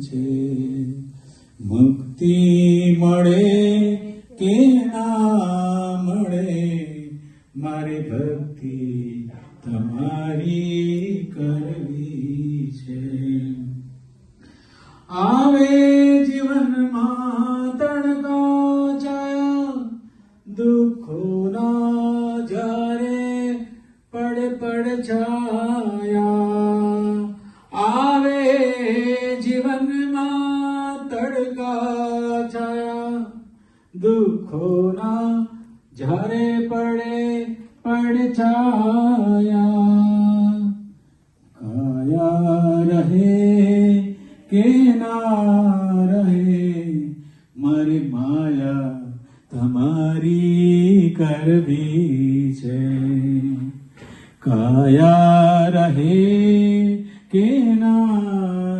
છે. મુક્તિ મળે કે ના મળે, મારી ભક્તિ તમારી કરવી છે. આવે જીવનમાં તણકા છાયા, દુઃખોના જ્યારે પડ પડ છાયા. છાયા દુઃખોના ઝરે પડે પડ છાયા, કાયા રહે કે ના રહે, મારે માયા તમારી કરવી છે. કાયા રહે કે ના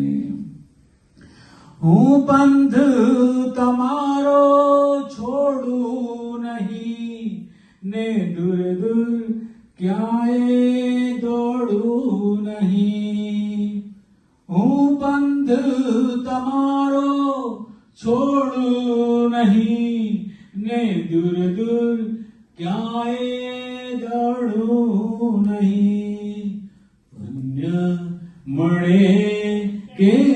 હું પંથ તમારો છોડું નહીં. ને દૂર દૂર ક્યાંય દોડું નહીં. હું પંથ તમારો છોડું નહીં. ને દૂર દૂર ક્યાંય દોડું નહીં. પુણ્ય મળે કે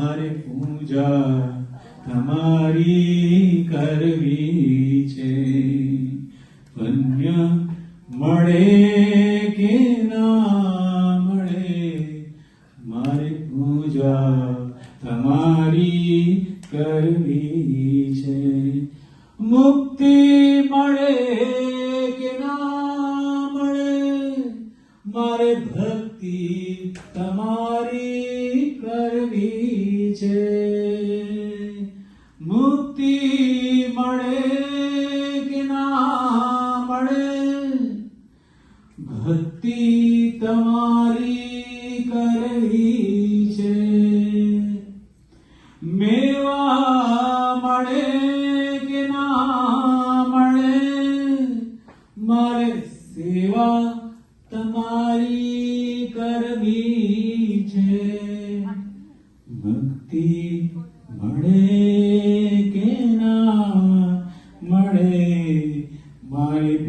મારે પૂજા તમારી કરવી છે. પુણ્ય મળે કે ના મળે, મારે પૂજા તમારી કરવી છે. મુક્તિ મળે કે ના મળે, મારે ભક્તિ મળે કે ના મળે? ભક્તિ તમારી કરવી છે. મેવા મળે કે ના મળે? મારે સેવા તમારી કરવી છે. ભક્તિ મળે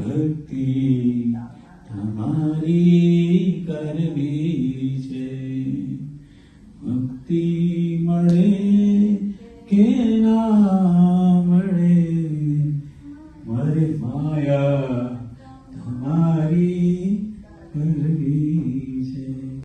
ભક્તિ તમારી કરવી છે મુક્તિ મળે કે ના મળે મારે માયા તમારી કરવી છે